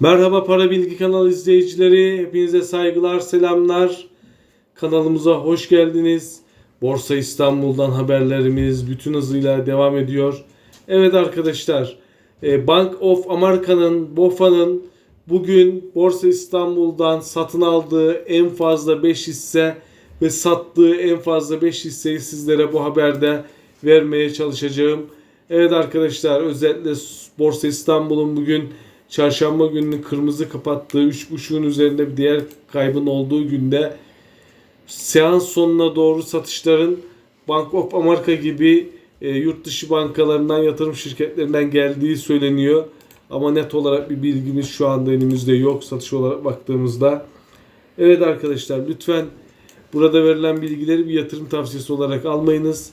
Merhaba Para Bilgi kanalı izleyicileri. Hepinize saygılar, selamlar. Kanalımıza hoş geldiniz. Borsa İstanbul'dan haberlerimiz bütün hızıyla devam ediyor. Evet arkadaşlar, e, Bank of America'nın, BOFA'nın bugün Borsa İstanbul'dan satın aldığı en fazla 5 hisse ve sattığı en fazla 5 hisseyi sizlere bu haberde vermeye çalışacağım. Evet arkadaşlar özellikle Borsa İstanbul'un bugün çarşamba gününü kırmızı kapattığı 3.5'un üzerinde bir diğer kaybın olduğu günde seans sonuna doğru satışların Bank of America gibi e, yurt dışı bankalarından yatırım şirketlerinden geldiği söyleniyor. Ama net olarak bir bilgimiz şu anda elimizde yok satış olarak baktığımızda. Evet arkadaşlar lütfen burada verilen bilgileri bir yatırım tavsiyesi olarak almayınız.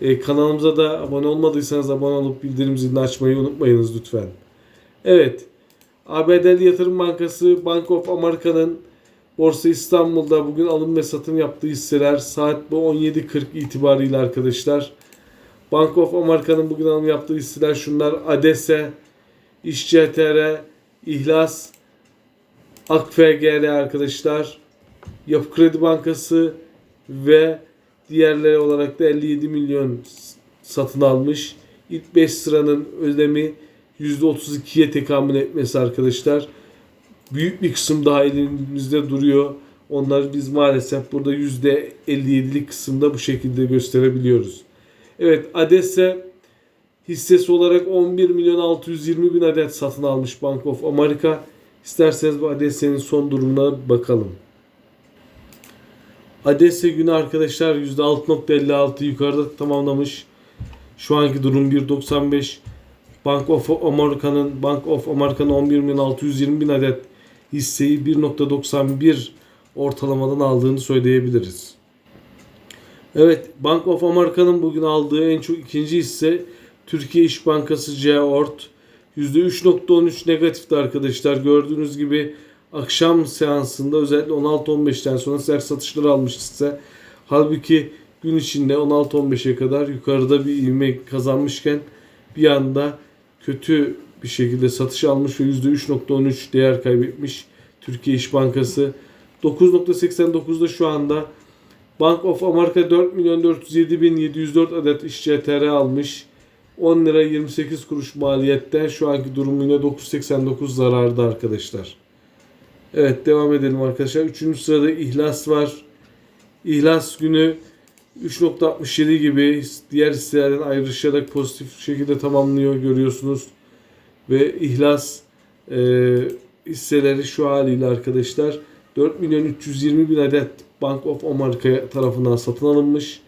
E, kanalımıza da abone olmadıysanız abone olup bildirim zilini açmayı unutmayınız lütfen. Evet. ABD'li Yatırım Bankası Bank of America'nın Borsa İstanbul'da bugün alım ve satım yaptığı hisseler saat bu 17.40 itibariyle arkadaşlar. Bank of America'nın bugün alım yaptığı hisseler şunlar. ADESE, İşCTR, İhlas, AKFGR arkadaşlar. Yapı Kredi Bankası ve diğerleri olarak da 57 milyon satın almış. İlk 5 sıranın ödemi %32'ye tekamül etmesi arkadaşlar. Büyük bir kısım daha elimizde duruyor. Onları biz maalesef burada %57'lik kısımda bu şekilde gösterebiliyoruz. Evet ADES'e hissesi olarak 11 milyon 620 bin adet satın almış Bank of America. İsterseniz bu ADES'nin son durumuna bakalım. ADES'e günü arkadaşlar %6.56 yukarıda tamamlamış. Şu anki durum 1.95. Bank of America'nın Bank of America'nın 11 milyon 620 bin adet hisseyi 1.91 ortalamadan aldığını söyleyebiliriz. Evet Bank of America'nın bugün aldığı en çok ikinci hisse Türkiye İş Bankası C-Ort. %3.13 negatifti arkadaşlar. Gördüğünüz gibi akşam seansında özellikle 16-15'ten sonra sert satışları almış hisse. Halbuki gün içinde 16-15'e kadar yukarıda bir ivme kazanmışken bir anda kötü bir şekilde satış almış ve %3.13 değer kaybetmiş Türkiye İş Bankası. 9.89'da şu anda Bank of America 4 milyon 407 bin 704 adet işçi TR almış. 10 lira 28 kuruş maliyetten şu anki durumuyla 9.89 zararda arkadaşlar. Evet devam edelim arkadaşlar. Üçüncü sırada İhlas var. İhlas günü 3.67 gibi diğer hisselerden ayrışarak pozitif şekilde tamamlıyor görüyorsunuz. Ve İhlas e, hisseleri şu haliyle arkadaşlar 4 milyon 320 bin adet Bank of America tarafından satın alınmış.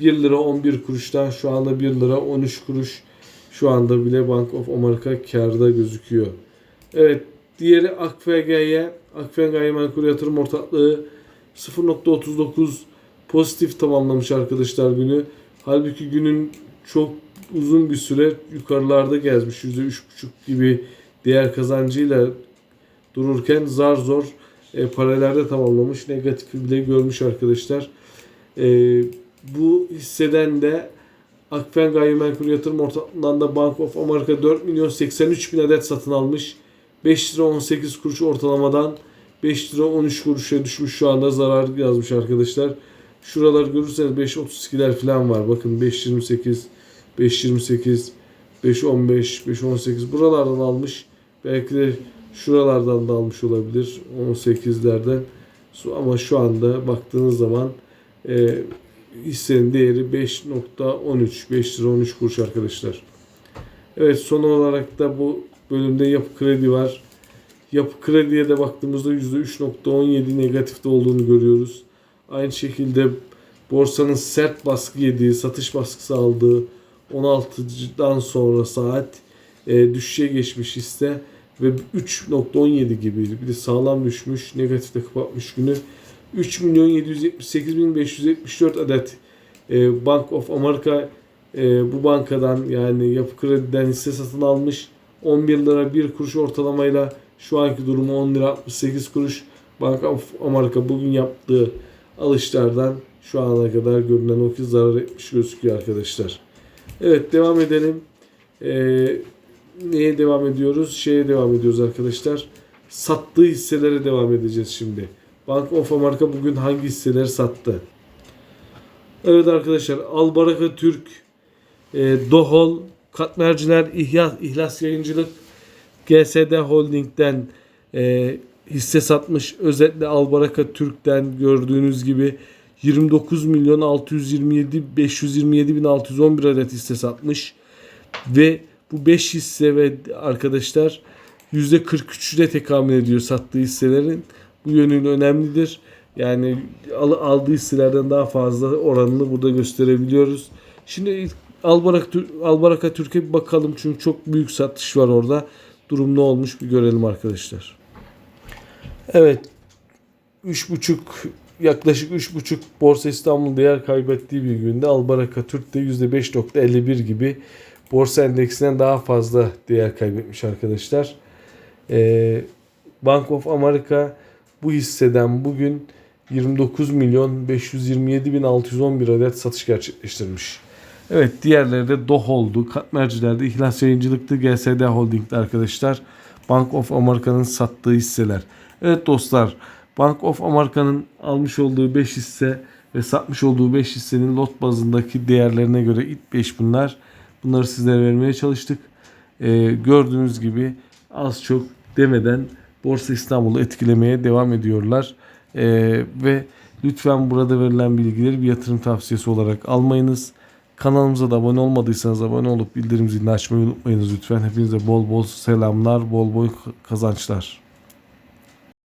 1 lira 11 kuruştan şu anda 1 lira 13 kuruş şu anda bile Bank of America karda gözüküyor. Evet diğeri AKFG'ye Akfen Gayrimenkul Yatırım Ortaklığı 0.39 pozitif tamamlamış arkadaşlar günü. Halbuki günün çok uzun bir süre yukarılarda gezmiş. %3.5 gibi değer kazancıyla dururken zar zor e, paralelde tamamlamış. Negatif bile görmüş arkadaşlar. E, bu hisseden de Akfen Gayrimenkul Yatırım Ortaklığı'ndan da Bank of America 4 milyon 83 bin adet satın almış. 5 lira 18 kuruş ortalamadan 5 lira 13 kuruşa düşmüş şu anda zarar yazmış arkadaşlar. Şuralar görürseniz 5.32'ler falan var. Bakın 5.28, 5.28, 5.15, 5.18 buralardan almış. Belki de şuralardan da almış olabilir. 18'lerden. Ama şu anda baktığınız zaman e, hissenin değeri 5.13, 5 lira 13 kuruş arkadaşlar. Evet son olarak da bu bölümde yapı kredi var. Yapı krediye de baktığımızda %3.17 negatifte olduğunu görüyoruz. Aynı şekilde borsanın sert baskı yediği, satış baskısı aldığı 16'dan sonra saat e, düşüşe geçmiş hisse ve 3.17 gibi bir de sağlam düşmüş, negatifte kapatmış günü. 3 milyon 778 bin 574 adet e, Bank of America e, bu bankadan yani yapı krediden hisse satın almış. 11 lira 1 kuruş ortalamayla şu anki durumu 10 lira 68 kuruş. Bank of America bugün yaptığı alışlardan şu ana kadar görünen o ki zarar etmiş gözüküyor arkadaşlar. Evet devam edelim. Ee, neye devam ediyoruz? Şeye devam ediyoruz arkadaşlar. Sattığı hisselere devam edeceğiz şimdi. Bank of America bugün hangi hisseleri sattı? Evet arkadaşlar Albaraka Türk, e, Dohol, Katmerciler, İhya, İhlas Yayıncılık, GSD Holding'den e, hisse satmış. Özetle Albaraka Türk'ten gördüğünüz gibi 29 milyon 627 527 bin 611 adet hisse satmış. Ve bu 5 hisse ve arkadaşlar %43'üne tekamül ediyor sattığı hisselerin. Bu yönüyle önemlidir. Yani al- aldığı hisselerden daha fazla oranını burada gösterebiliyoruz. Şimdi Albaraka, Albaraka Türkiye bir bakalım çünkü çok büyük satış var orada. Durum ne olmuş bir görelim arkadaşlar. Evet. 3,5 yaklaşık 3,5 Borsa İstanbul değer kaybettiği bir günde Albaraka Türk de %5.51 gibi borsa endeksinden daha fazla değer kaybetmiş arkadaşlar. Ee, Bank of America bu hisseden bugün 29 milyon 527 bin 611 adet satış gerçekleştirmiş. Evet diğerleri de Dohol'du. Katmerciler'de İhlas Yayıncılık'tı. GSD Holding'de arkadaşlar. Bank of America'nın sattığı hisseler. Evet dostlar Bank of America'nın almış olduğu 5 hisse ve satmış olduğu 5 hissenin lot bazındaki değerlerine göre ilk 5 bunlar. Bunları sizlere vermeye çalıştık. Ee, gördüğünüz gibi az çok demeden Borsa İstanbul'u etkilemeye devam ediyorlar. Ee, ve lütfen burada verilen bilgileri bir yatırım tavsiyesi olarak almayınız. Kanalımıza da abone olmadıysanız abone olup bildirim zilini açmayı unutmayınız lütfen. Hepinize bol bol selamlar, bol bol kazançlar.